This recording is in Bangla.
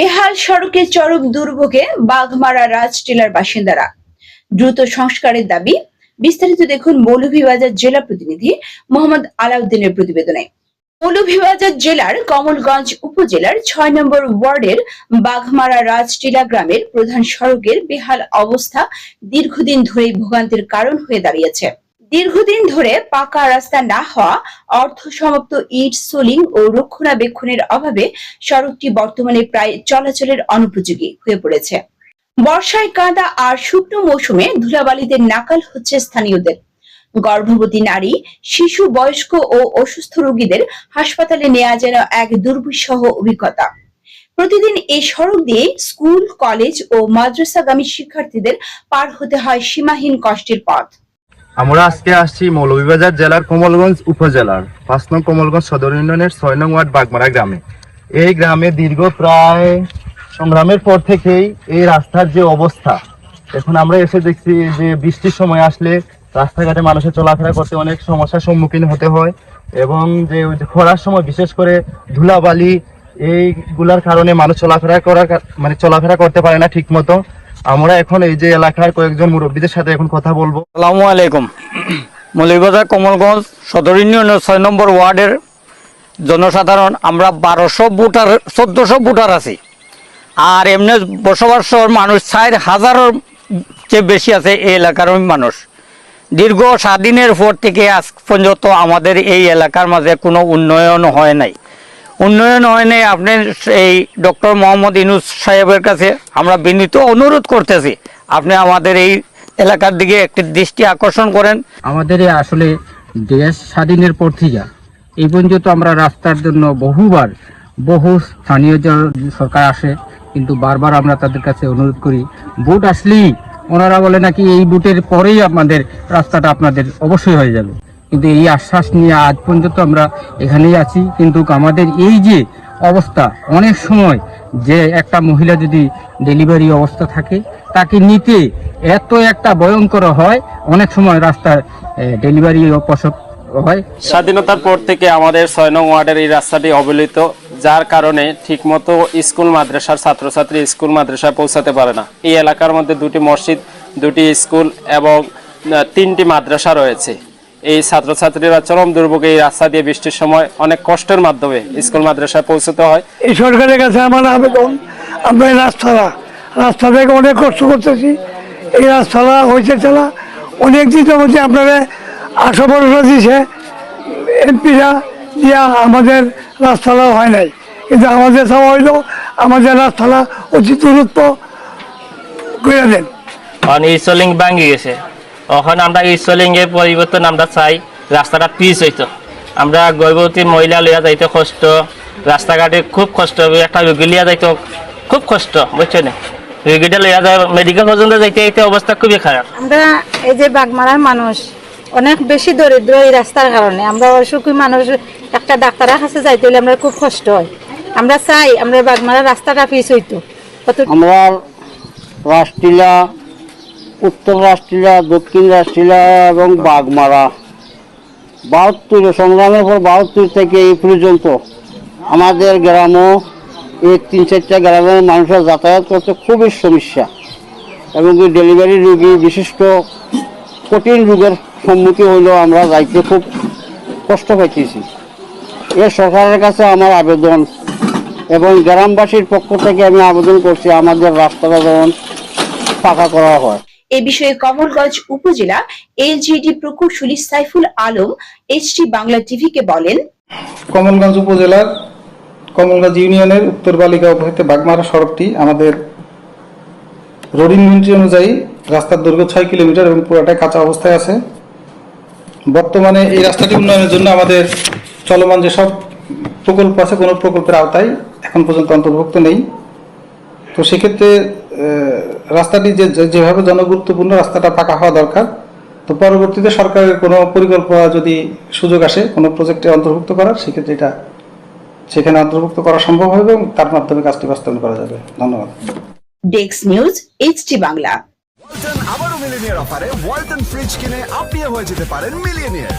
বেহাল সড়কে চরম দুর্ভোগে বাঘমারা রাজ টিলার বাসিন্দারা। দ্রুত সংস্কারের দাবি, বিস্তারিত দেখুন মৌলভীবাজার জেলা প্রতিনিধি মোহাম্মদ আলাউদ্দিনের প্রতিবেদনে। মৌলভীবাজার জেলার কমলগঞ্জ উপজেলার ছয় নম্বর ওয়ার্ডের বাঘমারা রাজটিলা গ্রামের প্রধান সড়কের বেহাল অবস্থা দীর্ঘদিন ধরেই ভোগান্তির কারণ হয়ে দাঁড়িয়েছে। দীর্ঘদিন ধরে পাকা রাস্তা না হওয়া অর্ধ সমাপ্ত ইট সোলিং ও রক্ষণাবেক্ষণের অভাবে সড়কটি বর্তমানে প্রায় চলাচলের অনুপযোগী হয়ে পড়েছে। বর্ষায় কাদা আর শুকনো মৌসুমে ধুলাবালিতে নাকাল হচ্ছে স্থানীয়দের। গর্ভবতী নারী, শিশু, বয়স্ক ও অসুস্থ রোগীদের হাসপাতালে নেওয়া যেন এক দুর্বিষহ অভিজ্ঞতা। প্রতিদিন এই সড়ক দিয়ে স্কুল, কলেজ ও মাদ্রাসাগামী শিক্ষার্থীদের পার হতে হয় সীমাহীন কষ্টের পথ। আমরা আজকে আসছি মৌলভীবাজার জেলার কমলগঞ্জ উপজেলার, পাঁচ নং কমলগঞ্জ সদর ইউনিয়নের ছয় নং ওয়ার্ড বাগমারা গ্রামে। এই গ্রামে দীর্ঘ প্রায় সংগ্রামের পর থেকেই এই রাস্তার যে অবস্থা, এখন আমরা এসে দেখছি যে বৃষ্টির সময় আসলে রাস্তাঘাটে মানুষের চলাফেরা করতে অনেক সমস্যার সম্মুখীন হতে হয় এবং যে খরার সময় বিশেষ করে ধুলাবালি, এইগুলার কারণে মানুষ চলাফেরা করার কা- মানে চলাফেরা করতে পারে না ঠিক মতো আমরা এখন এই যে এলাকার কয়েকজন মুরব্বীদের সাথে এখন কথা বলব। আসসালামু আলাইকুম। মৌলিবাজার কমলগঞ্জ সদর ইউনিয়নের ছয় নম্বর ওয়ার্ডের জনসাধারণ, আমরা বারোশো ভোটার, চোদ্দশো ভোটার আছি। আর এমনি বসবাস মানুষ চার হাজারের চেয়ে বেশি আছে এই এলাকার মানুষ। দীর্ঘ স্বাধীনের পর থেকে আজ পর্যন্ত আমাদের এই এলাকার মাঝে কোনো উন্নয়ন হয় নাই। উন্নয়ন হয়নি, আপনি এই ডক্টর মোহাম্মদ ইনুস সাহেবের কাছে আমরা বিনীত অনুরোধ করতেছি, আপনি আমাদের এই এলাকার দিকে একটি দৃষ্টি আকর্ষণ করেন। আমাদের আসলে দেশ স্বাধীনের পর এই পর্যন্ত আমরা রাস্তার জন্য বহুবার বহু স্থানীয় সরকার আসে, কিন্তু বারবার আমরা তাদের কাছে অনুরোধ করি, ভোট আসলেই ওনারা বলে নাকি এই বুটের পরেই আমাদের রাস্তাটা আপনাদের অবশ্যই হয়ে যাবে। কিন্তু এই আশ্বাস নিয়ে আজ পর্যন্ত আমরা এখানেই আছি। কিন্তু আমাদের এই যে অবস্থা, অনেক সময় যে একটা মহিলা যদি ডেলিভারি অবস্থা থাকে, তাকে নিতে এত একটা ভয়ঙ্কর হয়, অনেক সময় রাস্তায় ডেলিভারি প্রসব হয়। স্বাধীনতার পর থেকে আমাদের ছয় নং ওয়ার্ডের এই রাস্তাটি অবহেলিত যার কারণে ঠিকমতো স্কুল, মাদ্রাসার ছাত্রছাত্রী স্কুল, মাদ্রাসায় পৌঁছাতে পারে না। এই এলাকার মধ্যে দুটি মসজিদ, দুটি স্কুল এবং তিনটি মাদ্রাসা রয়েছে। এই ছাত্রছাত্রীরা চরম দুর্ভোগে এই রাস্তা দিয়ে বৃষ্টির সময় অনেক কষ্টের মাধ্যমে স্কুল মাদ্রাসায় পৌঁছতে হয়। এই সরকারের কাছে আমার আবেদন আমরা এই রাস্তাটা রাস্তা থেকে অনেক কষ্ট করতেছি। এই রাস্তাটা হয়েছে চালা অনেক দিন যাবতীয় আপনারা আশা ভরসা দিছে এমপিরা দিয়া আমাদের রাস্তাটা হয় নাই। কিন্তু আমাদের চাওয়া হইল আমাদের রাস্তাটা অতি দূরত্ব করে দেন। কারণ ইসলিং ভাঙি গেছে। এখন আমরা ইসলিং এর পরিবর্তন আমরা চাই। রাস্তাটা পিচ হইতো। আমরা গর্ভবতী মহিলা লইয়া যাইতে কষ্ট রাস্তাঘাটে খুব কষ্ট। একটা রুগী লিয়া যাইতো খুব কষ্ট বুঝছ না রুগীটা লইয়া যায় মেডিকেল পর্যন্ত যাইতে এই অবস্থা খুবই খারাপ। আমরা এই যে বাগমারার মানুষ অনেক বেশি দরিদ্র এই রাস্তার কারণে। আমরা অসুখী মানুষ একটা ডাক্তারের কাছে যাইতে হলে আমরা খুব কষ্ট হয়। আমরা চাই আমরা বাগমারার রাস্তাটা পিছ হইতো। আমরা রাষ্ট্রীলা উত্তর রাষ্ট্রীলা দক্ষিণ রাষ্ট্রীলা এবং বাগমারা। বাহাত্তর সংগ্রামের পর বাহাত্তর থেকে এই পর্যন্ত আমাদের গ্রামও এই তিন চারটা গ্রামের মানুষের যাতায়াত করতে খুবই সমস্যা। এবং ডেলিভারি রোগী বিশিষ্ট কঠিন রোগের সম্মুখীন হইলেও আমরা যাইতে খুব কষ্ট পাইতেছি। এ সরকারের কাছে আমার আবেদন এবং গ্রামবাসীর পক্ষ থেকে আমি আবেদন করছি, আমাদের রাস্তাটা যেমন পাকা করা হয়। এ বিষয়ে কমলগঞ্জ উপজেলা এলজিডি প্রকৌশলী সাইফুল আলম এইচটি বাংলা টিভিকে বলেন, কমলগঞ্জ উপজেলার কমলগঞ্জ ইউনিয়নের উত্তর বালিকা হতে বাগমারা সড়কটি আমাদের রোডিং মিনিটি অনুযায়ী রাস্তার দৈর্ঘ্য ছয় কিলোমিটার এবং পুরোটাই কাঁচা অবস্থায় আছে। বর্তমানে এই রাস্তাটি উন্নয়নের জন্য আমাদের চলমান যেসব প্রকল্প আছে, কোনো প্রকল্পের আওতায় এখন পর্যন্ত অন্তর্ভুক্ত নেই। তো সেক্ষেত্রে রাস্তাটি যে যেভাবে জনগুরুত্বপূর্ণ রাস্তাটা পাকা হওয়া দরকার তো পরবর্তীতে সরকারের কোনো পরিকল্পনা যদি সুযোগ আসে কোনো প্রজেক্টে অন্তর্ভুক্ত করার সেক্ষেত্রে এটা সেখানে অন্তর্ভুক্ত করা সম্ভব হবে এবং তার মাধ্যমে কাজটি বাস্তবায়ন করা যাবে। ধন্যবাদ। ডেক্স নিউজ এইচটি বাংলা ওয়ালটন আবারও মিলিনিয়ার অফারে ওয়ালটন ফ্রিজ কিনে আপনিও হয়ে যেতে পারেন মিলিয়নিয়ার।